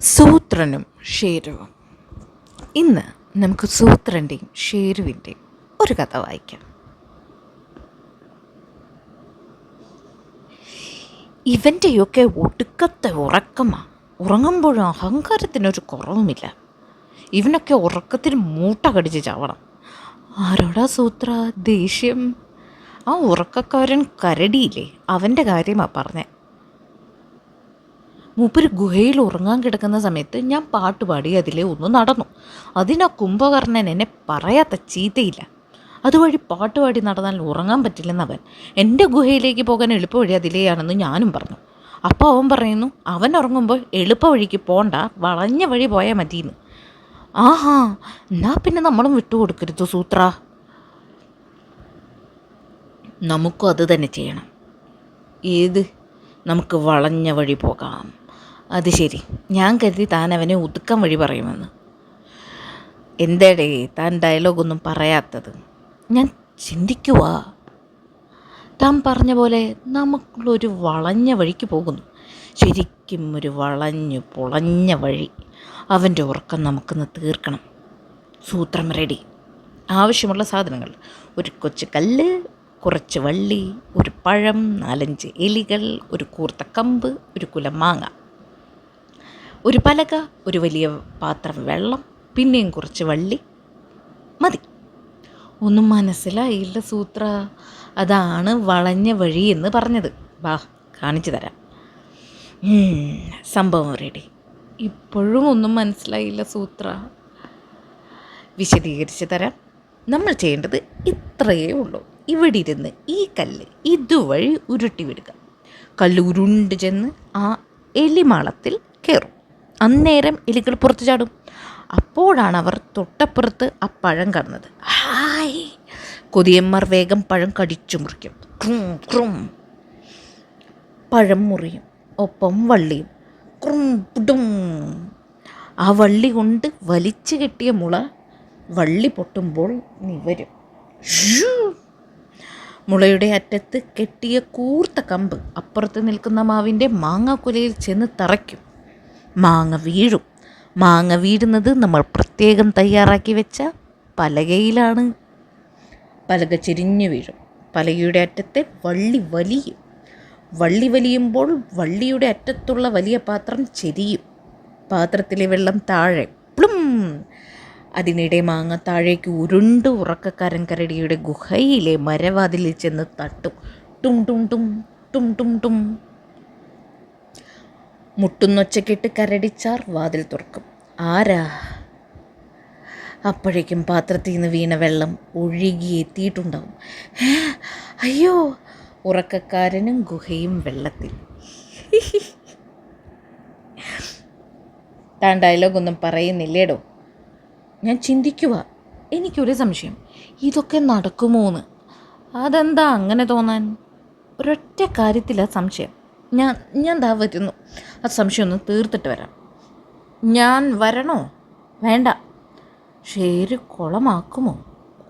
സൂത്രനും ഷേരുവും. ഇന്ന് നമുക്ക് സൂത്രന്റെയും ഷേരുവിന്റെയും ഒരു കഥ വായിക്കാം. ഇവന്റെയൊക്കെ ഒടുക്കത്തെ ഉറക്കമാ. ഉറങ്ങുമ്പോഴും അഹങ്കാരത്തിനൊരു കുറവുമില്ല. ഇവനൊക്കെ ഉറക്കത്തിന് മൂട്ട കടിച്ച് ചാവണം. ആരോടാ സൂത്ര ദേഷ്യം? ആ ഉറക്കക്കാരൻ കരടിയില്ലേ? അവന്റെ കാര്യമാണ് പറഞ്ഞേ. മൂപ്പര് ഗുഹയിൽ ഉറങ്ങാൻ കിടക്കുന്ന സമയത്ത് ഞാൻ പാട്ട് പാടി അതിലെ ഒന്ന് നടന്നു. അതിനാ കുംഭകർണൻ എന്നെ പറയാത്ത ചീത്തയില്ല. അതുവഴി പാട്ട് പാടി നടന്നാൽ ഉറങ്ങാൻ പറ്റില്ലെന്നവൻ എന്റെ ഗുഹയിലേക്ക് പോകാൻ എളുപ്പവഴി അതിലെയാണെന്ന് ഞാനും പറഞ്ഞു. അപ്പോൾ അവൻ പറയുന്നു അവൻ ഉറങ്ങുമ്പോൾ എളുപ്പവഴിക്ക് പോണ്ട വളഞ്ഞ വഴി പോയാൽ മതിയെന്ന്. ആഹാ എന്നാ പിന്നെ നമ്മളും വിട്ടുകൊടുക്കരുത് സൂത്ര. നമുക്കും അത് തന്നെ ചെയ്യണം. ഏത്? നമുക്ക് വളഞ്ഞ വഴി പോകാം. അത് ശരി. ഞാൻ കരുതി താൻ അവനെ ഒതുക്കം വഴി പറയുമെന്ന്. എന്തേടേ താൻ ഡയലോഗൊന്നും പറയാത്തത്? ഞാൻ ചിന്തിക്കുവാ. താൻ പറഞ്ഞ പോലെ നമുക്കുള്ളൊരു വളഞ്ഞ വഴിക്ക് പോകുന്നു. ശരിക്കും ഒരു വളഞ്ഞു പൊളഞ്ഞ വഴി. അവന്റെ ഉറക്കം നമുക്കൊന്ന് തീർക്കണം. സൂത്രം റെഡി ആവശ്യമുള്ള സാധനങ്ങൾ. ഒരു കൊച്ചു കല്ല് കുറച്ച് വള്ളി ഒരു പഴം നാലഞ്ച് എലികൾ ഒരു കൂർത്ത കമ്പ് ഒരു കുലം മാങ്ങ. ഒരു പലക ഒരു വലിയ പാത്രം വെള്ളം പിന്നെയും കുറച്ച് വള്ളി. മതി. ഒന്നും മനസ്സിലായില്ല സൂത്ര. അതാണ് വളഞ്ഞ വഴി എന്ന് പറഞ്ഞത്. വാ കാണിച്ചു തരാം. സംഭവം റെഡി ഇപ്പോഴും ഒന്നും മനസ്സിലായില്ല സൂത്ര. വിശദീകരിച്ച് തരാം. നമ്മൾ ചെയ്യേണ്ടത് ഇത്രയേ ഉള്ളൂ. ഇവിടെ ഇരുന്ന് ഈ കല്ല് ഇതുവഴി ഉരുട്ടി വിടുക കല്ല് ഉരുണ്ട് ചെന്ന് ആ എലിമാളത്തിൽ കയറും. അന്നേരം എലികൾ പുറത്തു ചാടും. അപ്പോഴാണ് അവർ തൊട്ടപ്പുറത്ത് ആ പഴം കാണുന്നത് ഹായ്. കൊതിയന്മാർ വേഗം പഴം കടിച്ചു മുറിക്കും ക്രും ക്രും. പഴം മുറിയും. ഒപ്പം വള്ളിയും. ക്രും പുടും. ആ വള്ളി കൊണ്ട് വലിച്ചു കെട്ടിയ മുള വള്ളി പൊട്ടുമ്പോൾ നിവരും. മുളയുടെ അറ്റത്ത് കെട്ടിയ കൂർത്ത കമ്പ് അപ്പുറത്ത് നിൽക്കുന്ന മാവിന്റെ മാങ്ങാക്കുലയിൽ ചെന്ന് തറയ്ക്കും. മാങ്ങ വീഴും. മാങ്ങ വീഴുന്നത് നമ്മൾ പ്രത്യേകം തയ്യാറാക്കി വെച്ച പലകയിലാണ്. പലക ചെരിഞ്ഞു വീഴും. പലകയുടെ അറ്റത്തെ വള്ളി വലിയും. വള്ളി വലിയുമ്പോൾ വള്ളിയുടെ അറ്റത്തുള്ള വലിയ പാത്രം ചെരിയും. പാത്രത്തിലെ വെള്ളം താഴെ പ്ലും! അതിനിടെ മാങ്ങ താഴേക്ക് ഉരുണ്ട് ഉറക്കക്കാരൻ കരടിയുടെ ഗുഹയിലെ മരവാതിലിൽ ചെന്ന് തട്ടും. ടും ടും ടും ടും ടും ടും. മുട്ടുന്നൊച്ചക്കിട്ട് കരടിച്ചാർ വാതിൽ തുറക്കും. ആരാ? അപ്പോഴേക്കും പാത്രത്തിൽ നിന്ന് വീണ വെള്ളം ഒഴുകി എത്തിയിട്ടുണ്ടാവും. അയ്യോ ഉറക്കക്കാരനും ഗുഹയും വെള്ളത്തിൽ. താൻ ഡയലോഗൊന്നും പറയുന്നില്ലേടോ? ഞാൻ ചിന്തിക്കുക എനിക്കൊരു സംശയം. ഇതൊക്കെ നടക്കുമോന്ന്? അതെന്താ അങ്ങനെ തോന്നാൻ? ഒരൊറ്റ കാര്യത്തിലാണ് സംശയം. ഞാൻ ഞാൻ ദാ വരുന്നു സംശയം ഒന്ന് തീർത്തിട്ട് വരാം. ഞാൻ വരണോ? വേണ്ട. ഷേര് കുളമാക്കുമോ?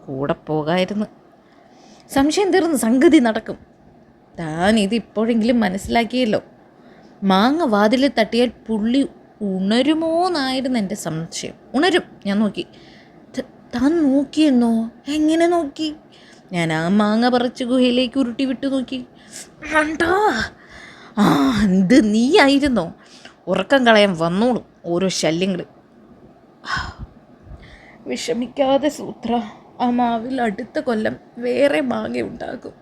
കൂടെ പോകായിരുന്നു. സംശയം തീർന്ന് സംഗതി നടക്കും. താൻ ഇത് ഇപ്പോഴെങ്കിലും മനസ്സിലാക്കിയല്ലോ. മാങ്ങ വാതിലിൽ തട്ടിയാൽ പുള്ളി ഉണരുമോന്നായിരുന്നു എന്റെ സംശയം. ഉണരും ഞാൻ നോക്കി. താൻ നോക്കിയെന്നോ? എങ്ങനെ നോക്കി? ഞാൻ ആ മാങ്ങ പറിച്ച് ഗുഹയിലേക്ക് ഉരുട്ടി വിട്ടു നോക്കി വേണ്ടാ ആ എന്ത് നീയായിരുന്നോ? ഉറക്കം കളയാൻ വന്നോളും. ഓരോ ശല്യങ്ങൾ വിഷമിക്കാതെ സൂത്ര ആ മാവിൽ അടുത്ത കൊല്ലം വേറെ മാങ്ങ ഉണ്ടാകും